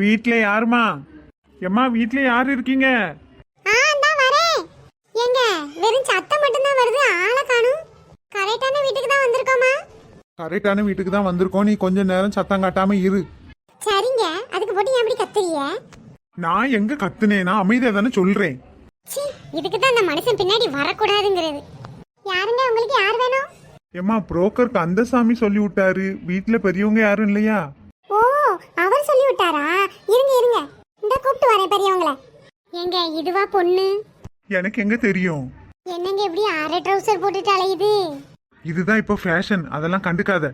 வீட்ல யாருமா? எம்மா வீட்ல யார் இருக்கீங்க? ஆ தான் வரேன். ஏங்க வெறும் சத்தம் மட்டும்தான் வருது. ஆளை காணும். கரெக்டான வீட்டுக்கு தான் வந்திருக்கோமா? கரெக்டான வீட்டுக்கு தான் வந்திருக்கோம். நீ கொஞ்ச நேரம் சத்தம் காட்டாம இரு. சரிங்க. அதுக்கு போட்டு ஏன் அப்படி கத்துறீங்க? நான் எங்க கத்துனேனா அமைதியா தானே சொல்றேன். சீ இதுக்கு தான் அந்த மனுஷன் பின்னாடி வரக்கூடாதுங்கிறது. யாருங்க? உங்களுக்கு யார் வேணும்? எம்மா புரோக்கர் கந்தசாமி சொல்லி விட்டாரு வீட்ல பெரியவங்க யாரும் இல்லையா ஓ அவர் சொல்லி விட்டாரா இருங்க இருங்க இந்த கூப்பிட்டு வரேன் பெரியவங்கள ஏங்க இதுவா பொண்ணு? எனக்கு எங்க தெரியும்? என்னங்க இப்படி அரை ட்ரௌசர் போட்டுட்டு அலையுது? இதுதான் இப்போ ஃபேஷன் அதெல்லாம் கண்டுக்காத.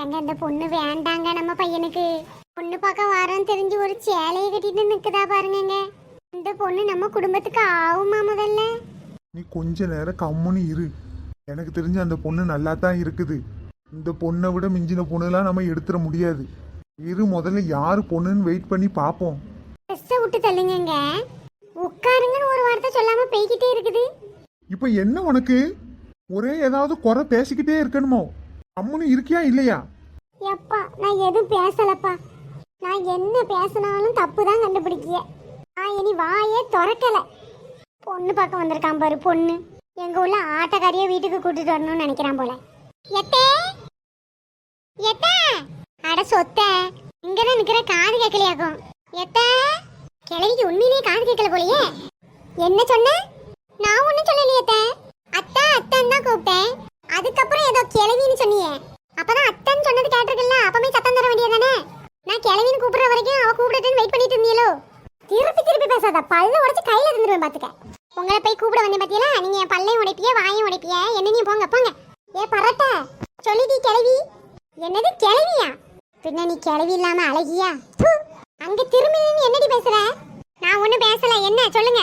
ஏங்க இந்த பொண்ணு வேண்டாங்க நம்ம பையனுக்கு. பொண்ணு பார்க்க வரோம் தெரிஞ்சு ஒரு சேலையை கட்டிட்டு நிக்குதா பாருங்கங்க. இந்த பொண்ணு நம்ம குடும்பத்துக்கு ஆகுமா முதல்ல? நீ கொஞ்ச நேரம் கம்முன்னு இரு. எனக்கு தெரிஞ்ச அந்த பொண்ணு நல்லா தான் இருக்குது. இந்த பொண்ணை விட மிஞ்சின பொண்ணுலாம் நம்ம எடுத்துட முடியாது. இரு முதல்ல யாரு பொண்ணுன்னு வெயிட் பண்ணி பார்ப்போம். ட்ரெஸ்ஸை விட்டு தள்ளுங்கங்க. உட்காருங்கன்னு ஒரு வார்த்தை சொல்லாம போய்கிட்டே இருக்குது. இப்போ என்ன உனக்கு? ஒரே ஏதாவது குறை பேசிக்கிட்டே இருக்கணுமோ? கம்முன்னு இருக்கியா இல்லையா? எப்பா நான் எதுவும் பேசலப்பா. நான் என்ன பேசினாலும் தப்பு தான் கண்டுபிடிக்கிய. நான் இனி வாயே திறக்கல. பொண்ணு பார்க்க வந்திருக்கான் பாரு பொண்ணு. எங்க உள்ள ஆட்டக்காரிய வீட்டுக்கு கூட்டிட்டு வரணும்னு நினைக்கிறான் போல. எத்தே? எத்தே? அட சொத்த இங்கதான் நிக்கிற காது கேட்கலையாக்கும். எத்த? கிழவிக்கு உண்மையிலே காது கேட்கல போலயே. என்ன சொன்ன? நான் ஒண்ணும் சொல்லலையே அத்தை. அத்தா அத்தான் தான் கூப்பிட்டேன். அதுக்கப்புறம் ஏதோ கிழவின்னு சொன்னியே. அப்பதான் அத்தன் சொன்னது கேட்டிருக்கல அப்பமே சத்தம் தர வேண்டியதானே நான் கிளவின்னு கூப்பிடுற வரைக்கும் அவ கூப்பிடட்டுன்னு வெயிட் பண்ணிட்டு இருந்தீங்களோ திருப்பி திருப்பி பேசாத. பல்ல உடச்சு கையில இருந்துருவேன் பாத்துக்க. உங்களை போய் கூப்பிட வந்தேன் பாத்தீங்களா? நீங்க என் பல்லையும் உடைப்பிய வாயும் உடைப்பிய. என்னையும் போங்க போங்க. ஏ பரட்ட சொல்லிடி கிளவி. என்னது கிளவியா? பின்ன நீ கிளவி இல்லாம அழகியா? அங்க திரும்பினு என்னடி பேசுற? நான் ஒண்ணும் பேசல. என்ன? சொல்லுங்க.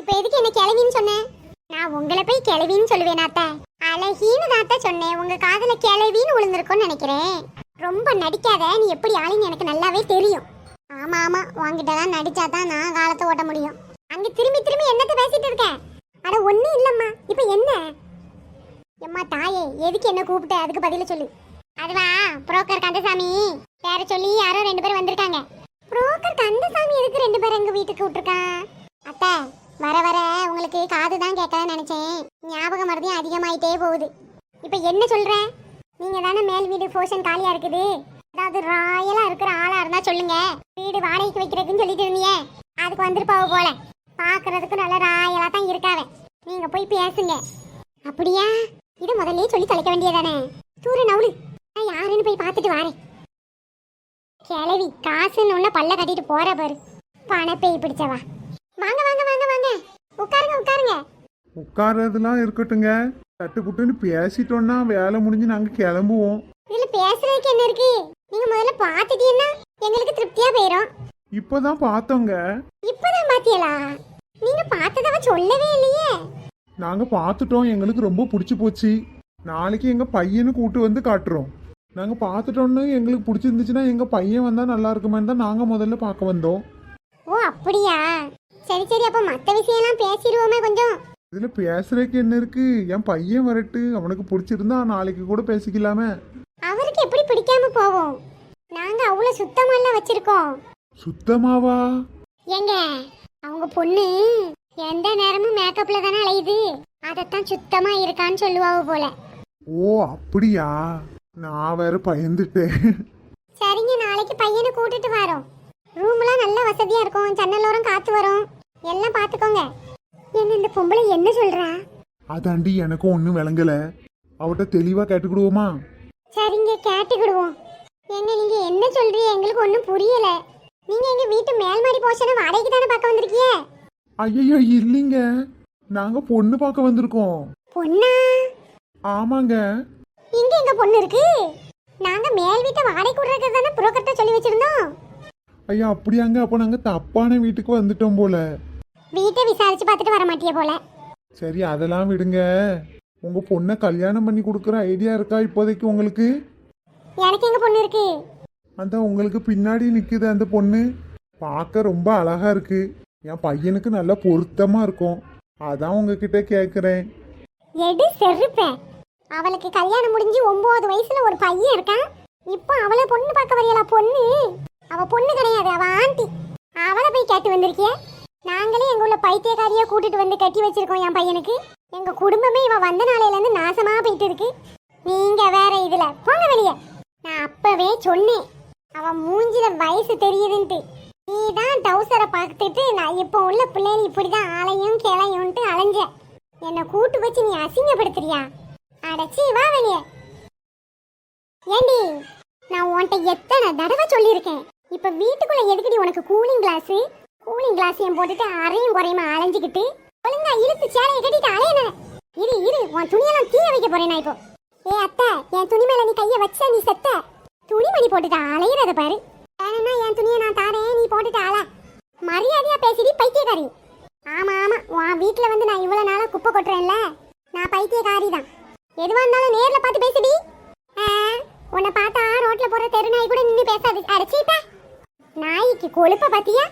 இப்ப எதுக்கு என்ன கிளவின்னு சொன்னேன் நான் உங்களை போய் கிளவின்னு சொல்லுவேன் அத்தை அழகின்னு தாத்தா சொன்னேன். உங்க காதல கிளவின்னு விழுந்திருக்கும்னு நினைக்கிறேன். ரொம்ப நடிக்காத. நீ எப்படி ஆளுன்னு எனக்கு நல்லாவே தெரியும். ஆமா ஆமா. உங்ககிட்ட தான் நடிச்சாதான் நான் காலத்தை ஓட்ட முடியும். அங்க திரும்பி திரும்பி என்னத்த பேசிட்டு இருக்க? அட ஒண்ணு இல்லம்மா. இப்ப என்ன? எம்மா தாயே எதுக்கு என்ன கூப்பிட்ட? அதுக்கு பதில சொல்லு. அதுவா புரோக்கர் கந்தசாமி. பேர சொல்லி யாரோ ரெண்டு பேரும் வந்திருக்காங்க. புரோக்கர் கந்தசாமி எதுக்கு ரெண்டு பேரும் எங்க வீட்டுக்கு விட்டுருக்கான்? அத்தை வர வர உங்களுக்கு காது தான் கேட்கலன்னு நினைச்சேன். ஞாபக மருதியும் அதிகமாயிட்டே போகுது. இப்போ என்ன சொல்ற? நீங்க தானே மேல் வீடு போர்ஷன் காலியா இருக்குது. அதாவது ராயலா இருக்கிற ஆளா இருந்தா சொல்லுங்க. வீடு வாடகைக்கு வைக்கிறதுன்னு சொல்லிட்டு இருந்தீங்க அதுக்கு வந்திருப்பாவ போல. பாக்குறதுக்கு நல்ல ராயலா தான் இருக்காவ. நீங்க போய் பேசுங்க. அப்படியா? இது முதல்லயே சொல்லி தொலைக்க வேண்டியதானே? தூர நவுலு. நான் யாருன்னு போய் பார்த்துட்டு வாரேன். கிளவி காசுன்னு ஒண்ணு பல்ல கட்டிட்டு போற பாரு. பணப்பேய் பிடிச்சவா. வாங்க வாங்க வாங்க வாங்க. உட்காருங்க உட்காருங்க. உட்கார்றதுலாம் இருக்கட்டுங்க. தட்டுப்புட்டுன்னு பேசிட்டோம்னா வேலை முடிஞ்சு நாங்க கிளம்புவோம். இதுல பேசுறதுக்கு என்ன இருக்கு? நீங்க முதல்ல பாத்துட்டீங்கன்னா எங்களுக்கு திருப்தியா போயிரும். இப்பதான் பார்த்தோங்க. இப்பதான் பாத்தியலா? நீங்க பார்த்ததவ சொல்லவே இல்லையே. நாங்க பார்த்துட்டோம். எங்களுக்கு ரொம்ப பிடிச்சி போச்சு. நாளைக்கு எங்க பையனை கூட்டு வந்து காட்டுறோம். நாங்க பார்த்துட்டோன்னு எங்களுக்கு பிடிச்சிருந்துச்சுன்னா எங்க பையன் வந்தா நல்லா இருக்குமேன்னு தான் நாங்க முதல்ல பார்க்க வந்தோம். ஓ அப்படியா? சரி சரி அப்ப மத்த விஷயம்லாம் பேசிடுவோமே கொஞ்சம். இதுல பேசுறதுக்கு என்ன இருக்கு? என் பையன் வரட்டு அவனுக்கு பிடிச்சிருந்தா நாளைக்கு கூட பேசிக்கலாமே. அவருக்கு எப்படி பிடிக்காம போவோம்? நாங்க அவ்வளவு சுத்தமெல்லாம் வச்சிருக்கோம். சுத்தமாவா? ஏங்க அவங்க பொண்ணு எந்த நேரமும் மேக்கப்ல தானே அலையுது. அதத்தான் சுத்தமா இருக்கான்னு சொல்லுவாங்க போல. ஓ அப்படியா? நான் வேற பயந்துட்டேன். சரிங்க நாளைக்கு பையனை கூட்டிட்டு வரோம். ரூம்லாம் நல்ல வசதியா இருக்கும். ஜன்னலோரம் காத்து வரும். எல்லாம் பாத்துக்கோங்க என்ன இந்த பொம்பளை என்ன சொல்றா? அதாண்டி எனக்கும் ஒன்றும் விளங்கல. அவட்ட தெளிவா கேட்டுக்கிடுவோமா? சரிங்க கேட்டுக்கிடுவோம். என்ன நீங்க என்ன சொல்றீங்க? எங்களுக்கு ஒன்றும் புரியல. நீங்க எங்க வீட்டு மேல்மாடி போஷனை வாடகைக்கு தானே பார்க்க வந்திருக்கீங்க? ஐயோ இல்லைங்க. நாங்க பொண்ணு பார்க்க வந்திருக்கோம். பொண்ணா? ஆமாங்க. இங்க எங்க பொண்ணு இருக்கு? நாங்க மேல் வீட்டை வாடகைக்கு விடுறதுக்கு தானே புரோக்கர்ட்ட சொல்லி வச்சிருந்தோம். ஐயா அப்படியாங்க அப்போ நாங்க தப்பான வீட்டுக்கு வந்துட்டோம் போல. வீட்டை விசாரிச்சு பார்த்துட்டு வர மாட்டிய போல. சரி அதெல்லாம் விடுங்க. உங்க பொண்ணை கல்யாணம் பண்ணி கொடுக்குற ஐடியா இருக்கா இப்போதைக்கு உங்களுக்கு? எனக்கு எங்க பொண்ணு இருக்கு? அந்த உங்களுக்கு பின்னாடி நிக்குது அந்த பொண்ணு. பார்க்க ரொம்ப அழகா இருக்கு. என் பையனுக்கு நல்லா பொருத்தமா இருக்கும். அதான் உங்ககிட்ட கேட்குறேன் எடு செருப்பேன். அவளுக்கு கல்யாணம் முடிஞ்சு ஒன்பது வயசுல ஒரு பையன் இருக்கான். இப்போ அவளை பொண்ணு பார்க்க வரையலா பொண்ணு? அவ பொண்ணு கிடையாது அவ ஆண்டி. அவளை போய் கேட்டு வந்திருக்கிய? நாங்களே எங்க உள்ள பைத்தியக்காரிய கூட்டிட்டு வந்து கட்டி வச்சிருக்கோம் என் பையனுக்கு. எங்க குடும்பமே இவ வந்த நாளையில இருந்து நாசமா போயிட்டு இருக்கு. நீங்க வேற இதுல போங்க வெளிய. நான் அப்பவே சொன்னேன். அவ மூஞ்சில வயசு தெரியுதுன்ட்டு. நீ தான் டவுசரை பார்த்துட்டு நான் இப்போ உள்ள பிள்ளைகள் இப்படிதான் ஆலையும் கிளையும்ட்டு அலைஞ்ச. என்னை கூட்டு வச்சு நீ அசிங்கப்படுத்துறியா? அடச்சி வா வெளியே. ஏண்டி நான் உன்கிட்ட எத்தனை தடவை சொல்லியிருக்கேன். இப்ப வீட்டுக்குள்ள எதுக்குடி உனக்கு கூலிங் கிளாஸ் கூலிங் கிளாஸ் ஏன் போட்டுட்டு அரையும் குறையுமா அலைஞ்சுக்கிட்டு? ஒழுங்கா இழுத்து சேலையை கட்டிட்டு அலையன இரு இரு உன் துணியெல்லாம் தீய வைக்க போறேன் நான் இப்போ. ஏ அத்தை என் துணி மேல நீ கைய வச்ச நீ செத்த. துணிமணி போட்டுட்டு அலையிறத பாரு. வேணும்னா என் துணியை நான் தாரேன் நீ போட்டுட்டு அல. மரியாதையா பேசிடி பைத்தியக்காரி. ஆமா ஆமா உன் வீட்டுல வந்து நான் இவ்வளவு நாளா குப்பை கொட்டுறேன்ல. நான் பைத்தியக்காரி தான் எதுவா இருந்தாலும் நேர்ல பார்த்து பேசுடி. உன்னை பார்த்தா ரோட்ல போற தெரு நாய் கூட நின்று பேசாது. அடைச்சிட்ட நாய்க்கு கொழுப்ப பாத்தியா